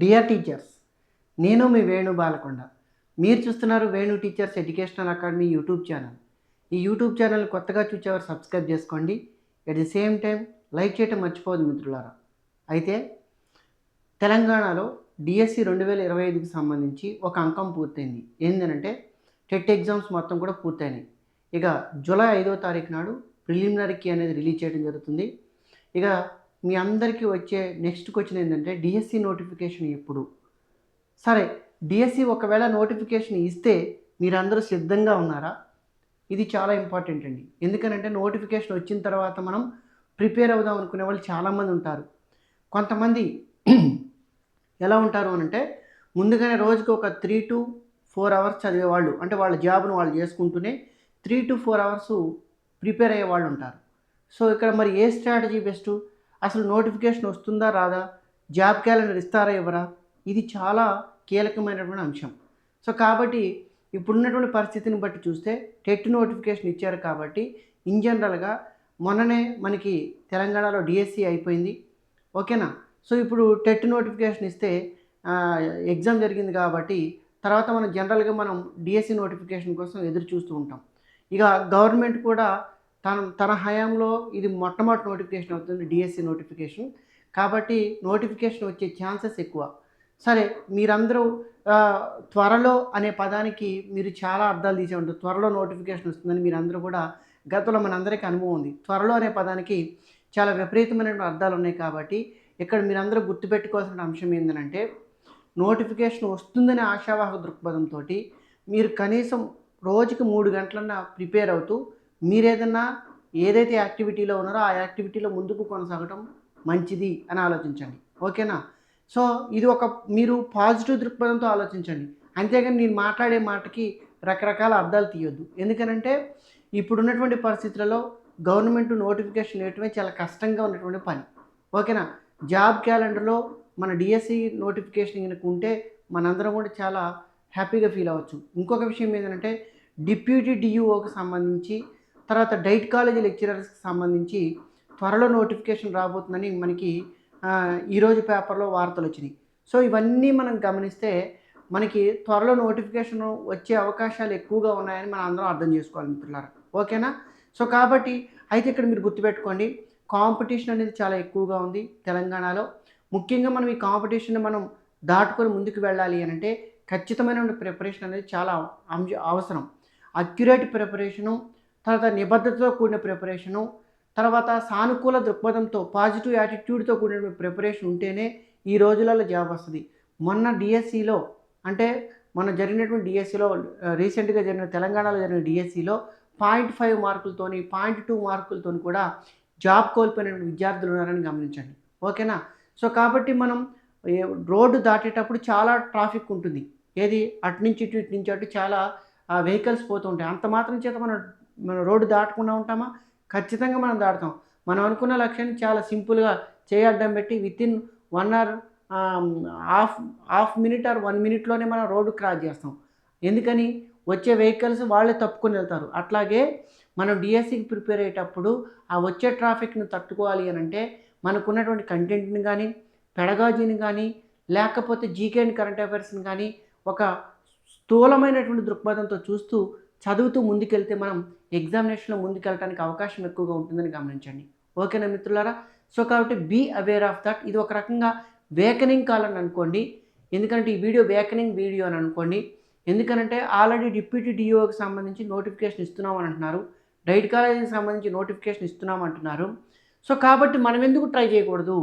Dear teachers నేను మీ వేణు బాలకొండ. మీరు చూస్తున్నారు Venu teachers educational academy YouTube channel ఈ యూట్యూబ్ ఛానల్ కొత్తగా చూసేవారు సబ్స్క్రైబ్ చేసుకోండి. At the same time like చేయటం మర్చిపోదు మిత్రులారా. అయితే తెలంగాణలో డిఎస్సి రెండు వేల ఇరవై ఐదుకి సంబంధించి ఒక అంకం పూర్తయింది. ఏంటంటే టెట్ ఎగ్జామ్స్ మొత్తం కూడా పూర్తయినాయి. ఇక జూలై ఐదో తారీఖు నాడు ప్రిలిమినరీ కీ అనేది రిలీజ్ చేయడం జరుగుతుంది. ఇక మీ అందరికీ వచ్చే నెక్స్ట్ క్వశ్చన్ ఏంటంటే డిఎస్సి నోటిఫికేషన్ ఎప్పుడు? సరే డిఎస్సి ఒకవేళ నోటిఫికేషన్ ఇస్తే మీరందరూ సిద్ధంగా ఉన్నారా? ఇది చాలా ఇంపార్టెంట్ అండి. ఎందుకనంటే నోటిఫికేషన్ వచ్చిన తర్వాత మనం ప్రిపేర్ అవుదాం అనుకునే వాళ్ళు చాలామంది ఉంటారు. కొంతమంది ఎలా ఉంటారు అని అంటే ముందుగానే రోజుకి ఒక త్రీ టు ఫోర్ అవర్స్ చదివేవాళ్ళు అంటే వాళ్ళ జాబ్ను వాళ్ళు చేసుకుంటూనే three to four hours prepare అయ్యే వాళ్ళు ఉంటారు. సో ఇక్కడ మరి ఏ స్ట్రాటజీ బెస్ట్ అసలు నోటిఫికేషన్ వస్తుందా రాదా? జాబ్ క్యాలెండర్ ఇస్తారా ఇవ్వరా? ఇది చాలా కీలకమైనటువంటి అంశం. సో కాబట్టి ఇప్పుడున్నటువంటి పరిస్థితిని బట్టి చూస్తే టెట్ నోటిఫికేషన్ ఇచ్చారు కాబట్టి ఇన్ జనరల్గా మొన్ననే మనకి తెలంగాణలో డిఎస్సి అయిపోయింది. ఓకేనా? సో ఇప్పుడు టెట్ నోటిఫికేషన్ ఇస్తే ఎగ్జామ్ జరిగింది కాబట్టి తర్వాత మనం జనరల్గా మనం డిఎస్సి నోటిఫికేషన్ కోసం ఎదురు చూస్తూ ఉంటాం. ఇక గవర్నమెంట్ కూడా తన తన హయాంలో ఇది మొట్టమొదటి నోటిఫికేషన్ అవుతుంది డిఎస్సి నోటిఫికేషన్. కాబట్టి నోటిఫికేషన్ వచ్చే ఛాన్సెస్ ఎక్కువ. సరే మీరందరూ త్వరలో అనే పదానికి మీరు చాలా అర్థాలు తీసే ఉంటారు త్వరలో నోటిఫికేషన్ వస్తుందని మీరందరూ కూడా గతంలో మనందరికీ అనుభవం ఉంది. త్వరలో అనే పదానికి చాలా విపరీతమైన అర్థాలు ఉన్నాయి కాబట్టి ఇక్కడ మీరందరూ గుర్తుపెట్టుకోవాల్సిన అంశం ఏంటంటే నోటిఫికేషన్ వస్తుందనే ఆశావాహక దృక్పథంతో మీరు కనీసం రోజుకి మూడు గంటలన్నా ప్రిపేర్ అవుతూ మీరేదన్నా ఏదైతే యాక్టివిటీలో ఉన్నారో ఆ యాక్టివిటీలో ముందుకు కొనసాగటం మంచిది అని ఆలోచించండి. ఓకేనా? సో ఇది ఒక మీరు పాజిటివ్ దృక్పథంతో ఆలోచించండి. అంతేగాని నేను మాట్లాడే మాటకి రకరకాల అర్థాలు తీయొద్దు. ఎందుకనంటే ఇప్పుడున్నటువంటి పరిస్థితులలో గవర్నమెంట్ నోటిఫికేషన్ వేయటమే చాలా కష్టంగా ఉన్నటువంటి పని. ఓకేనా? జాబ్ క్యాలెండర్లో మన డిఎస్సి నోటిఫికేషన్ కనుక ఉంటే మనందరం కూడా చాలా హ్యాపీగా ఫీల్ అవ్వచ్చు. ఇంకొక విషయం ఏంటంటే డిప్యూటీ డియూఓకి సంబంధించి తర్వాత డైట్ కాలేజీ లెక్చరర్స్కి సంబంధించి త్వరలో నోటిఫికేషన్ రాబోతుందని మనకి ఈరోజు పేపర్లో వార్తలు వచ్చినాయి. సో ఇవన్నీ మనం గమనిస్తే మనకి త్వరలో నోటిఫికేషన్ వచ్చే అవకాశాలు ఎక్కువగా ఉన్నాయని మనం అందరం అర్థం చేసుకోవాలి మిత్రులారా. ఓకేనా? సో కాబట్టి అయితే ఇక్కడ మీరు గుర్తుపెట్టుకోండి కాంపిటీషన్ అనేది చాలా ఎక్కువగా ఉంది తెలంగాణలో. ముఖ్యంగా మనం ఈ కాంపిటీషన్ మనం దాటుకొని ముందుకు వెళ్ళాలి అని అంటే ఖచ్చితమైన ప్రిపరేషన్ అనేది చాలా అవసరం. అక్యురేట్ ప్రిపరేషను తర్వాత నిబద్ధతతో కూడిన ప్రిపరేషను తర్వాత సానుకూల దృక్పథంతో పాజిటివ్ యాటిట్యూడ్తో కూడిన ప్రిపరేషన్ ఉంటేనే ఈ రోజులలో జాబ్ వస్తుంది. మొన్న డిఎస్సిలో అంటే మొన్న జరిగినటువంటి డిఎస్సిలో రీసెంట్గా జరిగిన తెలంగాణలో జరిగిన డిఎస్సిలో పాయింట్ ఫైవ్ మార్కులతోని పాయింట్ టూ మార్కులతోని కూడా జాబ్ కోల్పోయిన విద్యార్థులు ఉన్నారని గమనించండి. ఓకేనా? సో కాబట్టి మనం రోడ్డు దాటేటప్పుడు చాలా ట్రాఫిక్ ఉంటుంది. ఏది అటు నుంచి ఇటు ఇటు నుంచి అటు చాలా వెహికల్స్ పోతూ ఉంటాయి. అంత మాత్రం చేత మనం మనం రోడ్డు దాటకుండా ఉంటామా? ఖచ్చితంగా మనం దాటుతాం. మనం అనుకున్న లక్ష్యాన్ని చాలా సింపుల్గా చేయడం పెట్టి with in one hour half half minute or one మినిట్లోనే మనం రోడ్డు క్రాస్ చేస్తాం. ఎందుకని? వచ్చే వెహికల్స్ వాళ్ళే తప్పుకొని వెళ్తారు. అట్లాగే మనం డిఎస్సికి ప్రిపేర్ అయ్యేటప్పుడు ఆ వచ్చే ట్రాఫిక్ను తట్టుకోవాలి అని అంటే మనకున్నటువంటి కంటెంట్ని కానీ పెడగాజీని కానీ లేకపోతే జీకే అండ్ కరెంట్ అఫైర్స్ని కానీ ఒక స్థూలమైనటువంటి దృక్పథంతో చూస్తూ చదువుతూ ముందుకెళ్తే మనం ఎగ్జామినేషన్లో ముందుకెళ్ళడానికి అవకాశం ఎక్కువగా ఉంటుందని గమనించండి. ఓకేనా మిత్రులారా? సో కాబట్టి బీ అవేర్ ఆఫ్ దట్ ఇది ఒక రకంగా వేకనింగ్ కాల్ అని అనుకోండి. ఎందుకంటే ఈ వీడియో వేకనింగ్ వీడియో అని అనుకోండి. ఎందుకనంటే ఆల్రెడీ డిప్యూటీ డిఓకి సంబంధించి నోటిఫికేషన్ ఇస్తున్నామని అంటున్నారు. డైట్ కాలేజీకి సంబంధించి నోటిఫికేషన్ ఇస్తున్నామంటున్నారు సో కాబట్టి మనం ఎందుకు ట్రై చేయకూడదు?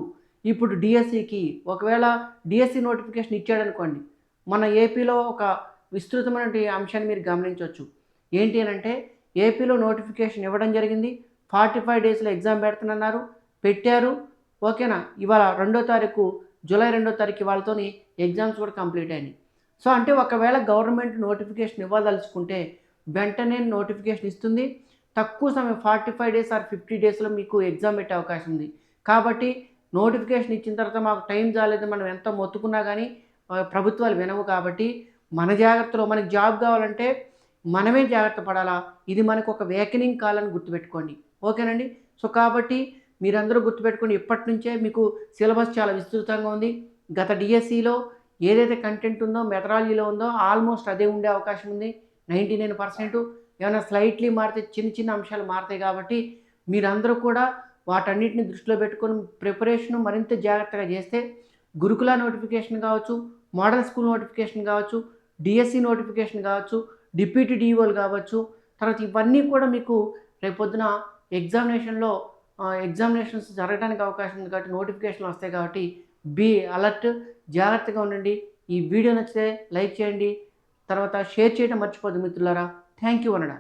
ఇప్పుడు డిఎస్సికి ఒకవేళ డిఎస్సి నోటిఫికేషన్ ఇచ్చాడనుకోండి. మన ఏపీలో ఒక విస్తృతమైన అంశాన్ని మీరు గమనించవచ్చు. ఏంటి అని అంటే ఏపీలో నోటిఫికేషన్ ఇవ్వడం జరిగింది. ఫార్టీ ఫైవ్ డేస్లో ఎగ్జామ్ పెడుతున్నారు పెట్టారు. ఓకేనా? ఇవాళ రెండో తారీఖు జూలై రెండో తారీఖు వాళ్ళతోని ఎగ్జామ్స్ కూడా కంప్లీట్ అయినాయి. సో అంటే ఒకవేళ గవర్నమెంట్ నోటిఫికేషన్ ఇవ్వదలుచుకుంటే వెంటనే నోటిఫికేషన్ ఇస్తుంది. తక్కువ సమయం forty five days or fifty డేస్లో మీకు ఎగ్జామ్ పెట్టే అవకాశం ఉంది. కాబట్టి నోటిఫికేషన్ ఇచ్చిన తర్వాత మాకు టైం చాలేదు మనం ఎంత మొత్తుకున్నా కానీ ప్రభుత్వాలు వినవు కాబట్టి మన జాగ్రత్తలో మనకి జాబ్ కావాలంటే మనమే జాగ్రత్త పడాలా? ఇది మనకు ఒక వేకనింగ్ కాలని గుర్తుపెట్టుకోండి. ఓకేనండి? సో కాబట్టి మీరందరూ గుర్తుపెట్టుకుని ఇప్పటి నుంచే మీకు సిలబస్ చాలా విస్తృతంగా ఉంది. గత డిఎస్సిలో ఏదైతే కంటెంట్ ఉందో మెథడాలజీలో ఉందో ఆల్మోస్ట్ అదే ఉండే అవకాశం ఉంది. Ninety nine percent. ఏమైనా స్లైట్లీ మారితే చిన్న చిన్న అంశాలు మారుతాయి కాబట్టి మీరందరూ కూడా వాటన్నిటిని దృష్టిలో పెట్టుకొని ప్రిపరేషన్ మరింత జాగ్రత్తగా చేస్తే గురుకుల నోటిఫికేషన్ కావచ్చు మోడల్ స్కూల్ నోటిఫికేషన్ కావచ్చు డిఎస్సి నోటిఫికేషన్ కావచ్చు డిప్యూటీ డిఓలు కావచ్చు తర్వాత ఇవన్నీ కూడా మీకు రేపొద్దున ఎగ్జామినేషన్లో ఎగ్జామినేషన్స్ జరగడానికి అవకాశం ఉంది కాబట్టి నోటిఫికేషన్లు వస్తాయి కాబట్టి బీ అలర్ట్. జాగ్రత్తగా ఉండండి. ఈ వీడియో నచ్చితే లైక్ చేయండి. తర్వాత షేర్ చేయడం మర్చిపోదు మిత్రులారా. Thank you అనడా